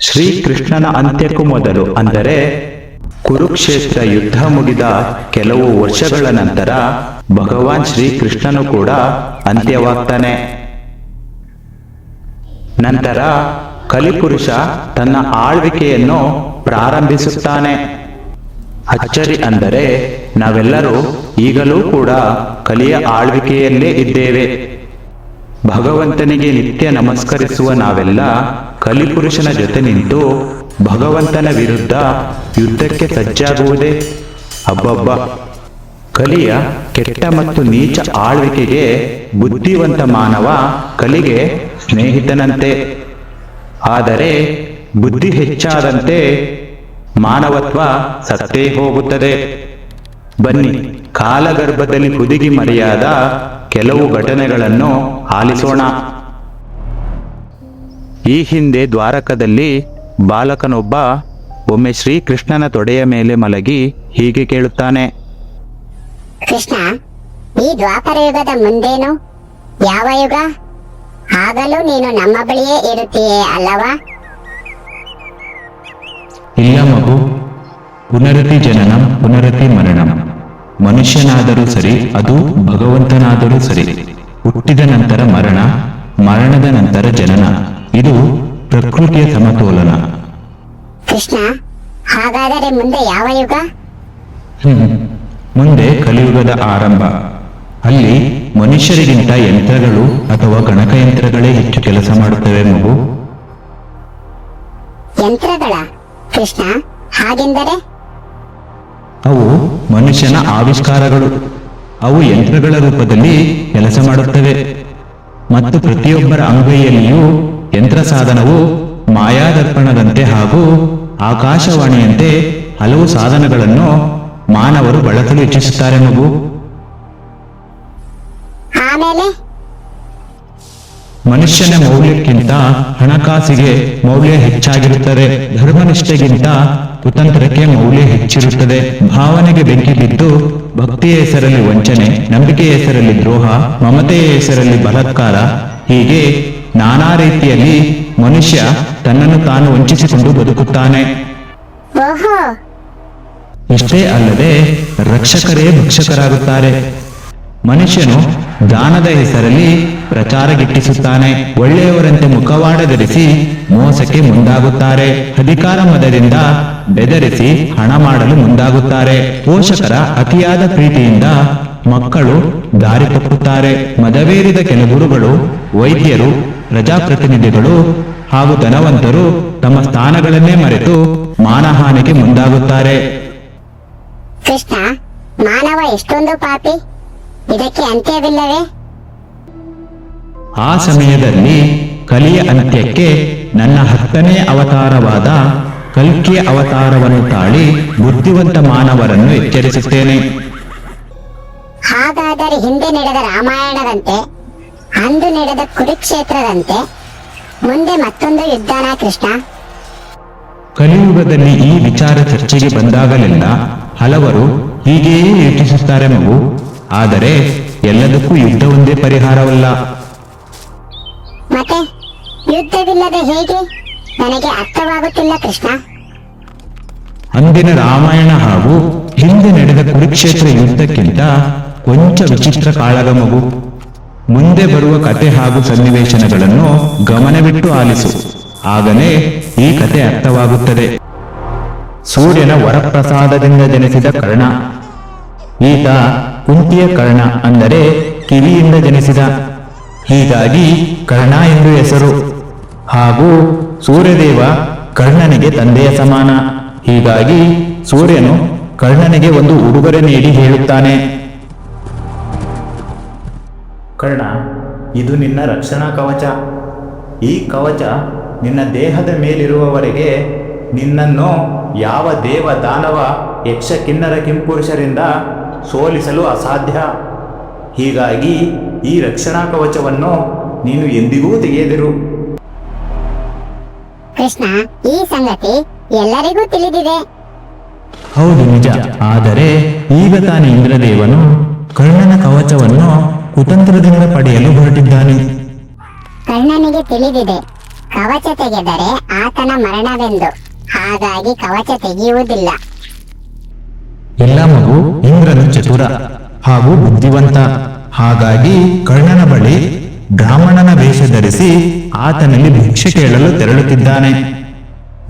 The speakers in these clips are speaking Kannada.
ಶ್ರೀಕೃಷ್ಣನ ಅಂತ್ಯಕ್ಕೂ ಮೊದಲು, ಅಂದರೆ ಕುರುಕ್ಷೇತ್ರ ಯುದ್ಧ ಮುಗಿದ ಕೆಲವು ವರ್ಷಗಳ ನಂತರ ಭಗವಾನ್ ಶ್ರೀಕೃಷ್ಣನು ಕೂಡ ಅಂತ್ಯವಾಗ್ತಾನೆ. ನಂತರ ಕಲಿಪುರುಷ ತನ್ನ ಆಳ್ವಿಕೆಯನ್ನು ಪ್ರಾರಂಭಿಸುತ್ತಾನೆ. ಅಚ್ಚರಿ ಅಂದರೆ ನಾವೆಲ್ಲರೂ ಈಗಲೂ ಕೂಡ ಕಲಿಯ ಆಳ್ವಿಕೆಯಲ್ಲೇ ಇದ್ದೇವೆ. ಭಗವಂತನಿಗೆ ನಿತ್ಯ ನಮಸ್ಕರಿಸುವ ನಾವೆಲ್ಲ ಕಲಿಪುರುಷನ ಜೊತೆ ನಿಂತು ಭಗವಂತನ ವಿರುದ್ಧ ಯುದ್ಧಕ್ಕೆ ಸಜ್ಜಾಗುವುದೇ? ಅಬ್ಬಬ್ಬ! ಕಲಿಯ ಕೆಟ್ಟ ಮತ್ತು ನೀಚ ಆಳ್ವಿಕೆಗೆ ಬುದ್ಧಿವಂತ ಮಾನವ ಕಲಿಗೆ ಸ್ನೇಹಿತನಂತೆ. ಆದರೆ ಬುದ್ಧಿ ಹೆಚ್ಚಾದಂತೆ ಮಾನವತ್ವ ಸತ್ತೇ ಹೋಗುತ್ತದೆ. ಬನ್ನಿ, ಕಾಲಗರ್ಭದಲ್ಲಿ ಹುದುಗಿ ಮರೆಯಾದ ಕೆಲವು ಘಟನೆಗಳನ್ನು ಆಲಿಸೋಣ. ಈ ಹಿಂದೆ ದ್ವಾರಕದಲ್ಲಿ ಬಾಲಕನೊಬ್ಬ ಒಮ್ಮೆ ಶ್ರೀಕೃಷ್ಣನ ತೊಡೆಯ ಮೇಲೆ ಮಲಗಿ ಹೀಗೆ ಕೇಳುತ್ತಾನೆ. ಕೃಷ್ಣ ಈ ದ್ವಾಪರ ಯುಗದ ಮುಂದೇನು? ಯಾವ ಯುಗ? ಆಗಲೂ ನೀನು ನಮ್ಮ ಬಳಿಯೇ ಇರುತ್ತೀಯೇ ಅಲ್ಲವಾ? ಇಲ್ಲ ಮಗು. ಪುನರತಿ ಜನನ ಪುನರತಿ ಮರಣಂ. ಮನುಷ್ಯನಾದರೂ ಸರಿ ಅದು ಭಗವಂತನಾದರೂ ಸರಿ. ಹುಟ್ಟಿದ ನಂತರ ಮರಣ ಮರಣದ ನಂತರ ಜನನ. ಇದು ಪ್ರಕೃತಿಯ ಸಮತೋಲನ. ಕೃಷ್ಣ ಹಾಗಾದರೆ ಮುಂದೆ ಯಾವ ಯುಗ? ಹ್ಮ್. ಮುಂದೆ ಕಲಿಯುಗದ ಆರಂಭ. ಅಲ್ಲಿ ಮನುಷ್ಯರಿಗಿಂತ ಯಂತ್ರಗಳು ಅಥವಾ ಗಣಕಯಂತ್ರಗಳೇ ಹೆಚ್ಚು ಕೆಲಸ ಮಾಡುತ್ತವೆ ಮಗು. ಯಂತ್ರಗಳ? ಕೃಷ್ಣ ಹಾಗೆಂದರೆ? ಅವು ಮನುಷ್ಯನ ಆವಿಷ್ಕಾರಗಳು. ಅವು ಯಂತ್ರಗಳ ರೂಪದಲ್ಲಿ ಕೆಲಸ ಮಾಡುತ್ತವೆ. ಮತ್ತು ಪ್ರತಿಯೊಬ್ಬರ ಅಂಗೈಯಲ್ಲಿಯೂ ಯಂತ್ರ ಸಾಧನವು ಮಾಯಾದರ್ಪಣದಂತೆ ಹಾಗೂ ಆಕಾಶವಾಣಿಯಂತೆ ಹಲವು ಸಾಧನಗಳನ್ನು ಮಾನವರು ಬಳಸಲು ಇಚ್ಛಿಸುತ್ತಾರೆ ಮಗು ಆಮೇಲೆ ಮನುಷ್ಯನ ಮೌಲ್ಯಕ್ಕಿಂತ ಹಣಕಾಸಿಗೆ ಮೌಲ್ಯ ಹೆಚ್ಚಾಗಿರುತ್ತದೆ. ಧರ್ಮನಿಷ್ಠೆಗಿಂತ ಕುತಂತ್ರಕ್ಕೆ ಮೌಲ್ಯ ಹೆಚ್ಚಿರುತ್ತದೆ. ಭಾವನೆಗೆ ಬೆಂಕಿ ಬಿದ್ದು ಭಕ್ತಿಯ ಹೆಸರಲ್ಲಿ ವಂಚನೆ ನಂಬಿಕೆಯ ಹೆಸರಲ್ಲಿ ದ್ರೋಹ ಮಮತೆಯ ಹೆಸರಲ್ಲಿ ಬಲತ್ಕಾರ ಹೀಗೆ ನಾನಾ ರೀತಿಯಲ್ಲಿ ಮನುಷ್ಯ ತನ್ನನ್ನು ತಾನು ವಂಚಿಸಿಕೊಂಡು ಬದುಕುತ್ತಾನೆ. ಇಷ್ಟೇ ಅಲ್ಲದೆ ರಕ್ಷಕರೇ ಭಕ್ಷಕರಾಗುತ್ತಾರೆ. ಮನುಷ್ಯನು ದಾನದ ಹೆಸರಲ್ಲಿ ಪ್ರಚಾರ ಗಿಟ್ಟಿಸುತ್ತಾನೆ. ಒಳ್ಳೆಯವರಂತೆ ಮುಖವಾಡ ಧರಿಸಿ ಮೋಸಕ್ಕೆ ಮುಂದಾಗುತ್ತಾರೆ. ಅಧಿಕಾರ ಮದದಿಂದ ಬೆದರಿಸಿ ಹಣ ಮಾಡಲು ಮುಂದಾಗುತ್ತಾರೆ. ಪೋಷಕರ ಅತಿಯಾದ ಪ್ರೀತಿಯಿಂದ ಮಕ್ಕಳು ದಾರಿ ತಪ್ಪುತ್ತಾರೆ. ಮದವೇರಿದ ಕೆಲ ಗುರುಗಳು ವೈದ್ಯರು, ಪ್ರಜಾಪ್ರತಿನಿಧಿಗಳು ಹಾಗೂ ಧನವಂತರು ತಮ್ಮ ಸ್ಥಾನಗಳನ್ನೇ ಮರೆತು ಮಾನಹಾನಿಗೆ ಮುಂದಾಗುತ್ತಾರೆ. ಕೃಷ್ಣ, ಮಾನವ ಎಷ್ಟೊಂದು ಪಾಪಿ. ಇದಕ್ಕೆ ಅಂತ್ಯವಿಲ್ಲವೇ? ಆ ಸಮಯದಲ್ಲಿ ಕಲಿಯ ಅಂತ್ಯಕ್ಕೆ ನನ್ನ ಹತ್ತನೇ ಅವತಾರವಾದ ಕಲ್ಕಿಯ ಅವತಾರವನ್ನು ತಾಳಿ ಬುದ್ಧಿವಂತ ಮಾನವರನ್ನು ಎಚ್ಚರಿಸುತ್ತೇನೆ. ಹಾಗಾದರೆ ಹಿಂದೆ ನಡೆದ ರಾಮಾಯಣದಂತೆ ಅಂದು ನಡೆದ ಕುರುಕ್ಷೇತ್ರದಂತೆ ಮುಂದೆ ಮತ್ತೊಂದು ಯುದ್ಧನ ಕೃಷ್ಣ? ಕಲಿಯುಗದಲ್ಲಿ ಈ ವಿಚಾರ ಚರ್ಚೆಗೆ ಬಂದಾಗಲೆಲ್ಲ ಹಲವರು ಹೀಗೆಯೇ ಯೋಚಿಸುತ್ತಾರೆ ಮಗು. ಆದರೆ ಎಲ್ಲದಕ್ಕೂ ಯುದ್ಧ ಒಂದೇ ಪರಿಹಾರವಲ್ಲ. ಮತ್ತೆ ಯುದ್ಧವಿಲ್ಲದೆ ಹೇಗೆ? ನನಗೆ ಅರ್ಥವಾಗುತ್ತಿಲ್ಲ, ಕೃಷ್ಣ. ಅಂದಿನ ರಾಮಾಯಣ ಹಾಗೂ ಹಿಂದೆ ನಡೆದ ಕುರುಕ್ಷೇತ್ರ ಯುದ್ಧಕ್ಕಿಂತ ಕೊಂಚ ವಿಚಿತ್ರ ಕಾಳಗ ಮಗು ಮುಂದೆ ಬರುವ ಕತೆ ಹಾಗೂ ಸನ್ನಿವೇಶನಗಳನ್ನು ಗಮನವಿಟ್ಟು ಆಲಿಸು. ಆಗಲೇ ಈ ಕತೆ ಅರ್ಥವಾಗುತ್ತದೆ. ಸೂರ್ಯನ ವರಪ್ರಸಾದದಿಂದ ಜನಿಸಿದ ಕರ್ಣ. ಈತ ಕುಂತಿಯ ಕರ್ಣ ಅಂದರೆ ಕಿವಿಯಿಂದ ಜನಿಸಿದ. ಹೀಗಾಗಿ ಕರ್ಣ ಎಂದು ಹೆಸರು ಹಾಗೂ ಸೂರ್ಯದೇವ ಕರ್ಣನಿಗೆ ತಂದೆಯ ಸಮಾನ. ಹೀಗಾಗಿ ಸೂರ್ಯನು ಕರ್ಣನಿಗೆ ಒಂದು ಉಡುಗೊರೆ ನೀಡಿ ಹೇಳುತ್ತಾನೆ. ಕರ್ಣ, ಇದು ನಿನ್ನ ರಕ್ಷಣಾ ಕವಚ. ಈ ಕವಚ ನಿನ್ನ ದೇಹದ ಮೇಲಿರುವವರೆಗೆ ನಿನ್ನನ್ನು ಯಾವ ದೇವ ದಾನವ ಯಕ್ಷ ಕಿನ್ನರ ಕಿಂಪುರುಷರಿಂದ ಸೋಲಿಸಲು ಅಸಾಧ್ಯ. ಹೀಗಾಗಿ ಈ ರಕ್ಷಣಾ ಕವಚವನ್ನು ನೀನು ಎಂದಿಗೂ ತೆಗೆಯದಿರು. ಕೃಷ್ಣ ಈ ಸಂಗತಿ ಎಲ್ಲರಿಗೂ ತಿಳಿದಿದೆ. ಹೌದು ನಿಜ. ಆದರೆ ಈಗ ತಾನೇ ಇಂದ್ರದೇವನು ಕರ್ಣನ ಕವಚವನ್ನು ಕುತಂತ್ರದಿಂದ ಪಡೆಯಲು ಹೊರಟಿದ್ದಾನೆ. ಕರ್ಣನಿಗೆ ತಿಳಿದಿದೆ. ಕವಚ ತೆಗೆದರೆ ಆತನ ಮರಣವೆಂದು. ಹಾಗಾಗಿ ಕವಚ ತೆಗೆಯುವುದಿಲ್ಲ. ಎಲ್ಲ ಮಗು ಇಂದ್ರನು ಚತುರ ಹಾಗೂ ಬುದ್ಧಿವಂತ. ಹಾಗಾಗಿ ಕರ್ಣನ ಬಳಿ ಬ್ರಾಹ್ಮಣನ ವೇಷ ಧರಿಸಿ ಆತನಲ್ಲಿ ಭಿಕ್ಷೆ ಕೇಳಲು ತೆರಳುತ್ತಿದ್ದಾನೆ.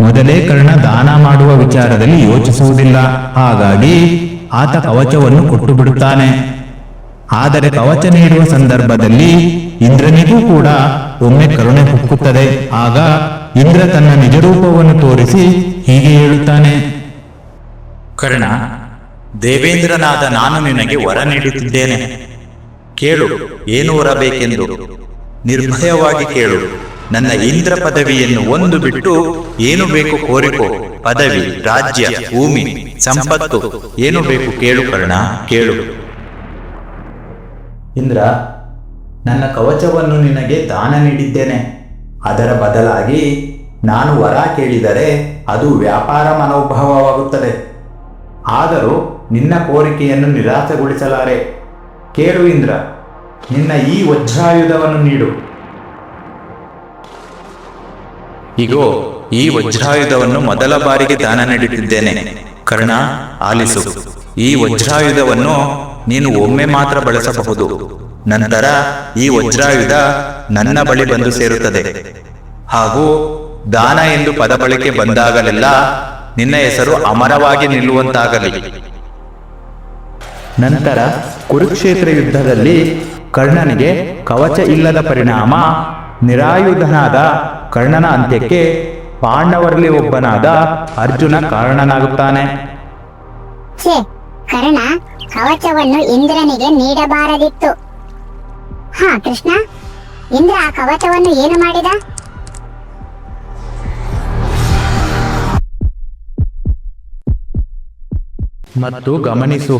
ಮೊದಲೇ ಕರ್ಣ ದಾನ ಮಾಡುವ ವಿಚಾರದಲ್ಲಿ ಯೋಚಿಸುವುದಿಲ್ಲ. ಹಾಗಾಗಿ ಆತ ಕವಚವನ್ನು ಕೊಟ್ಟು ಬಿಡುತ್ತಾನೆ ಆದರೆ ಕವಚ ನೀಡುವ ಸಂದರ್ಭದಲ್ಲಿ ಇಂದ್ರನಿಗೂ ಕೂಡ ಒಮ್ಮೆ ಕರುಣೆ ಹುಕ್ಕುತ್ತದೆ. ಆಗ ಇಂದ್ರ ತನ್ನ ನಿಜರೂಪವನ್ನು ತೋರಿಸಿ ಹೀಗೆ ಹೇಳುತ್ತಾನೆ. ಕರ್ಣ, ದೇವೇಂದ್ರನಾದ ನಾನು ನಿನಗೆ ವರ ನೀಡುತ್ತಿದ್ದೇನೆ. ಕೇಳು, ಏನು ವರ ಬೇಕೆಂದು ನಿರ್ಭಯವಾಗಿ ಕೇಳು, ನನ್ನ ಇಂದ್ರ ಪದವಿಯನ್ನು ಒಂದು ಬಿಟ್ಟು ಏನು ಬೇಕು ಕೋರಿಕೋ. ಪದವಿ, ರಾಜ್ಯ, ಭೂಮಿ, ಸಂಪತ್ತು, ಏನು ಬೇಕು ಕೇಳು ಕರ್ಣ, ಕೇಳು. ಇಂದ್ರ, ನನ್ನ ಕವಚವನ್ನು ನಿನಗೆ ದಾನ ನೀಡಿದ್ದೇನೆ. ಅದರ ಬದಲಾಗಿ ನಾನು ವರ ಕೇಳಿದರೆ ಅದು ವ್ಯಾಪಾರ ಮನೋಭಾವವಾಗುತ್ತದೆ. ಆದರೂ ನಿನ್ನ ಕೋರಿಕೆಯನ್ನು ನಿರಾಸೆಗೊಳಿಸಲಾರೆ. ಕೇಳು ಇಂದ್ರ, ನಿನ್ನ ಈ ವಜ್ರಾಯುಧವನ್ನು ನೀಡು. ಇಗೋ, ಈ ವಜ್ರಾಯುಧವನ್ನು ಮೊದಲ ಬಾರಿಗೆ ದಾನ ನೀಡುತ್ತಿದ್ದೇನೆ ಕರ್ಣ, ಆಲಿಸು. ಈ ವಜ್ರಾಯುಧವನ್ನು ನೀನು ಒಮ್ಮೆ ಮಾತ್ರ ಬಳಸಬಹುದು. ನಂತರ ಈ ವಜ್ರಾಯುಧ ನನ್ನ ಬಳಿ ಬಂದು ಸೇರುತ್ತದೆ. ಹಾಗೂ ದಾನ ಎಂದು ಪದ ಬಳಕೆ ಬಂದಾಗಲೆಲ್ಲ ನಿನ್ನ ಹೆಸರು ಅಮರವಾಗಿ ನಿಲ್ಲುವಂತಾಗಲಿ. ನಂತರ ಕುರುಕ್ಷೇತ್ರ ಯುದ್ಧದಲ್ಲಿ ಕರ್ಣನಿಗೆ ಕವಚ ಇಲ್ಲದ ಪರಿಣಾಮ ನಿರಾಯುಧನಾದ ಕರ್ಣನ ಅಂತ್ಯಕ್ಕೆ ಪಾಂಡವರಲ್ಲಿ ಒಬ್ಬನಾದ ಅರ್ಜುನ ಕಾರಣನಾಗುತ್ತಾನೆ. ಕರ್ಣ ಕವಚವನ್ನು ಇಂದ್ರನಿಗೆ ನೀಡಬಾರದಿತ್ತು. ಹಾ ಕೃಷ್ಣ ಇಂದ್ರ ಆ ಕವಚವನ್ನು ಏನು ಮಾಡಿದ? ಮತ್ತು ಗಮನಿಸು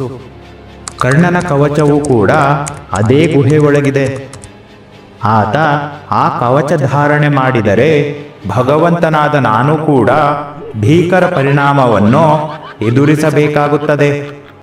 ಕರ್ಣನ ಕವಚವು ಕೂಡ ಅದೇ ಗುಹೆ ಒಳಗಿದೆ ಆತ ಆ ಕವಚ ಧಾರಣೆ ಮಾಡಿದರೆ ಭಗವಂತನಾದ ನಾನು ಕೂಡ ಭೀಕರ ಪರಿಣಾಮವನ್ನು ಎದುರಿಸಬೇಕಾಗುತ್ತದೆ.